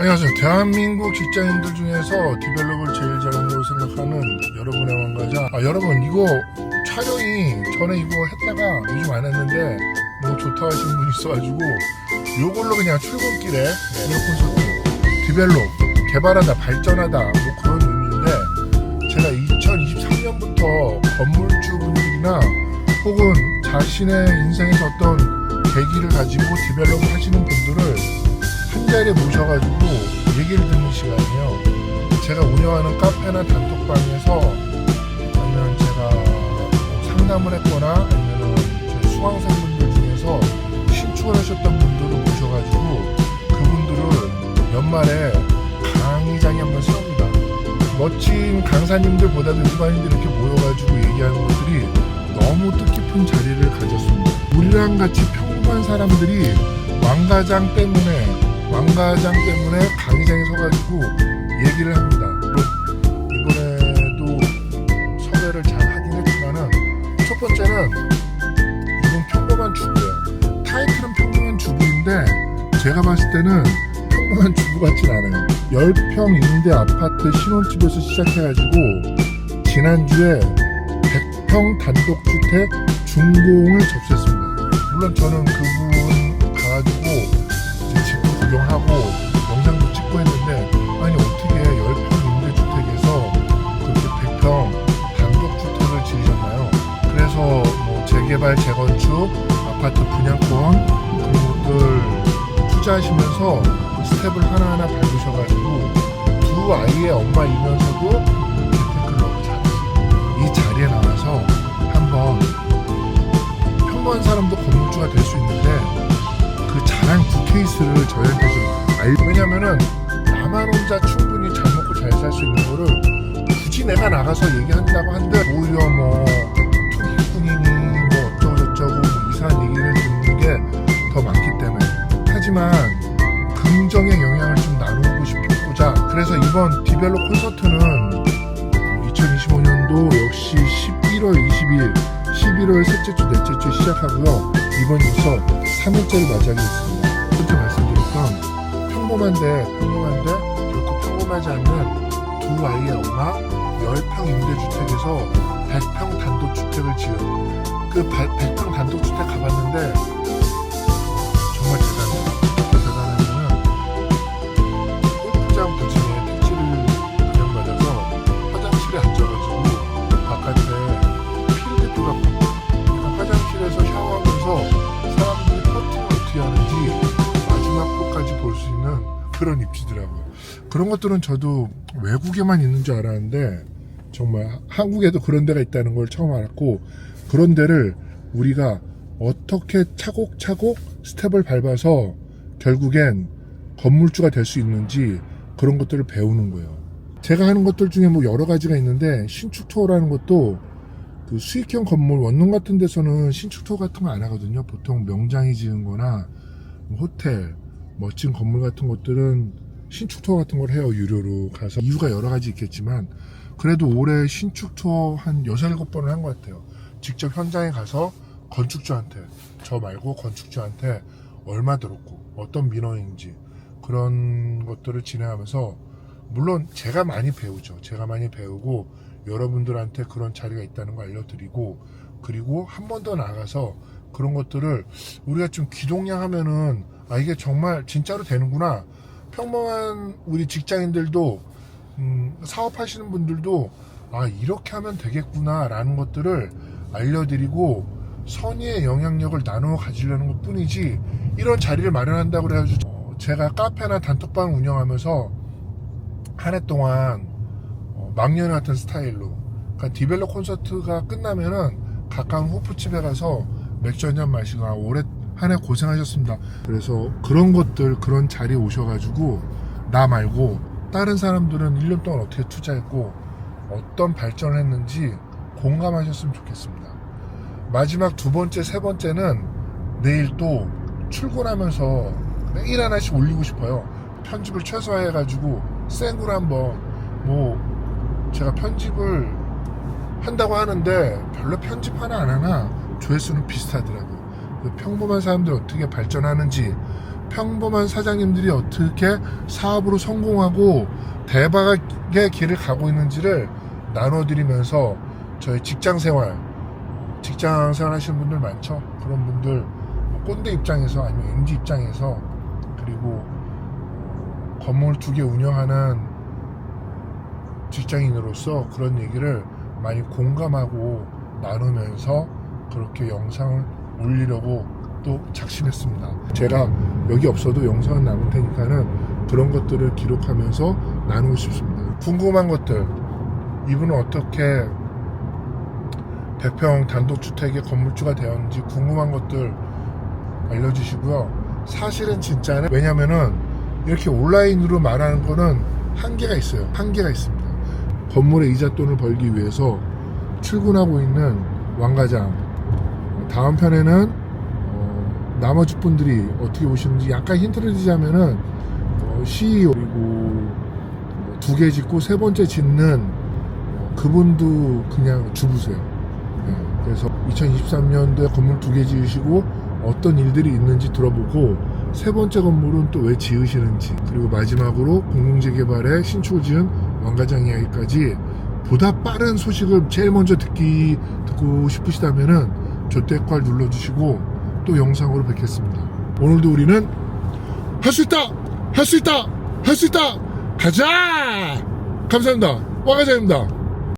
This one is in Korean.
안녕하세요. 대한민국 직장인들 중에서 디벨롭을 제일 잘한다고 생각하는 여러분의 왕가자. 아, 여러분, 이거 촬영이 전에 이거 했다가 요즘 안 했는데 너무 좋다 하신 분이 있어가지고 요걸로 그냥 출근길에 디벨롭 콘서트, 디벨롭, 개발하다, 발전하다 뭐 그런 의미인데 제가 2023년부터 건물주분들이나 혹은 자신의 인생에서 어떤 계기를 가지고 디벨롭을 하시는 분들을 한 자리에 모셔가지고 얘기를 듣는 시간이에요. 제가 운영하는 카페나 단톡방에서 아니면 제가 뭐 상담을 했거나 아니면 제 수강생분들 중에서 신축을 하셨던 분들을 모셔가지고 그분들을 연말에 강의장에 한번 세웁니다. 멋진 강사님들보다도 일반인들이 이렇게 모여가지고 얘기하는 것들이 너무 뜻깊은 자리를 가졌습니다. 우리랑 같이 평범한 사람들이 왕가장 때문에 왕가장 때문에 강의장에 서가지고 얘기를 합니다. 이번에도 섭외를 잘 하긴 했지만은 첫 번째는 이분 평범한 주부예요. 타이틀은 평범한 주부인데 제가 봤을 때는 평범한 주부 같진 않아요. 10평 임대 아파트 신혼집에서 시작해가지고 지난주에 100평 단독주택 준공을 접수했습니다. 물론 저는 그분 재개발, 재건축, 아파트 분양권 그런 것들 투자하시면서 그 스텝을 하나하나 밟으셔가지고 두 아이의 엄마이면서도 재테크를 잘하세요. 이 자리에 나와서 한번 평범한 사람도 건물주가 될 수 있는데 그 잘한 굿케이스를 저희한테 좀 알, 왜냐면은 나만 혼자 충분히 잘 먹고 잘 살 수 있는 거를 굳이 내가 나가서 얘기한다고 한들 오히려 뭐 투기꾼이니 하지만 긍정의 영향을 좀 나누고 싶었고자 그래서 이번 디벨로 콘서트는 2025년도 역시 11월 20일 11월 셋째 주 넷째 주 시작하고요. 이번부터 3일째를 맞이하게 됐습니다. 그때 말씀드렸던 평범한데 평범한데 결코 평범하지 않는 두 아이의 엄마 10평 임대주택에서 100평 단독주택을 지은 그 100평 단독주택 가봤는데 그런 것들은 저도 외국에만 있는 줄 알았는데 정말 한국에도 그런 데가 있다는 걸 처음 알았고 그런 데를 우리가 어떻게 차곡차곡 스텝을 밟아서 결국엔 건물주가 될 수 있는지 그런 것들을 배우는 거예요. 제가 하는 것들 중에 뭐 여러 가지가 있는데 신축 투어라는 것도 그 수익형 건물 원룸 같은 데서는 신축 투어 같은 거 안 하거든요. 보통 명장이 지은 거나 뭐 호텔, 멋진 건물 같은 것들은 신축 투어 같은 걸 해요. 유료로 가서 이유가 여러 가지 있겠지만 그래도 올해 신축 투어 한 6, 7번을 한 것 같아요. 직접 현장에 가서 건축주한테 저 말고 건축주한테 얼마 들었고 어떤 민원인지 그런 것들을 진행하면서 물론 제가 많이 배우죠. 제가 많이 배우고 여러분들한테 그런 자리가 있다는 거 알려드리고 그리고 한 번 더 나가서 그런 것들을 우리가 좀 기동량 하면은 아 이게 정말 진짜로 되는구나. 평범한 우리 직장인들도 음, 사업하시는 분들도 아 이렇게 하면 되겠구나라는 것들을 알려드리고 선의의 영향력을 나누어 가지려는 것 뿐이지 이런 자리를 마련한다고 그래가지고 어, 제가 카페나 단톡방 운영하면서 한 해 동안 어, 막년 같은 스타일로 그러니까 디벨로 콘서트가 끝나면은 가까운 호프집에 가서 맥주 한 잔 마시고 아, 올해 한해 고생하셨습니다. 그래서 그런 것들 그런 자리에 오셔가지고 나 말고 다른 사람들은 1년 동안 어떻게 투자했고 어떤 발전을 했는지 공감하셨으면 좋겠습니다. 마지막 두 번째, 세 번째는 내일 또 출근하면서 매일 하나씩 올리고 싶어요. 편집을 최소화해가지고 생으로 한번 뭐 제가 편집을 한다고 하는데 별로 편집 하나 안 하나 조회수는 비슷하더라고요. 그 평범한 사람들 어떻게 발전하는지 평범한 사장님들이 어떻게 사업으로 성공하고 대박의 길을 가고 있는지를 나눠드리면서 저희 직장 생활, 직장 생활 하시는 분들 많죠. 그런 분들 뭐 꼰대 입장에서 아니면 MG 입장에서 그리고 건물 두 개 운영하는 직장인으로서 그런 얘기를 많이 공감하고 나누면서 그렇게 영상을 올리려고 또 작심했습니다. 제가 여기 없어도 영상은 남을 테니까는 그런 것들을 기록하면서 나누고 싶습니다. 궁금한 것들, 이분은 어떻게 100평 단독주택의 건물주가 되었는지 궁금한 것들 알려주시고요. 사실은 진짜는 왜냐면은 이렇게 온라인으로 말하는 거는 한계가 있어요. 한계가 있습니다. 건물의 이자 돈을 벌기 위해서 출근하고 있는 왕과장. 다음 편에는 어, 나머지 분들이 어떻게 보시는지 약간 힌트를 드리자면은 어, CEO 그리고 두 개 짓고 세 번째 짓는 어, 그분도 그냥 주부세요. 네, 그래서 2023년도에 건물 두 개 지으시고 어떤 일들이 있는지 들어보고 세 번째 건물은 또 왜 지으시는지 그리고 마지막으로 공공재개발에 신축을 지은 왕과장 이야기까지 보다 빠른 소식을 제일 먼저 듣기 듣고 싶으시다면은 조태깔 눌러주시고 또 영상으로 뵙겠습니다. 오늘도 우리는 할 수 있다, 할 수 있다, 할 수 있다, 가자! 감사합니다. 왕과장입니다.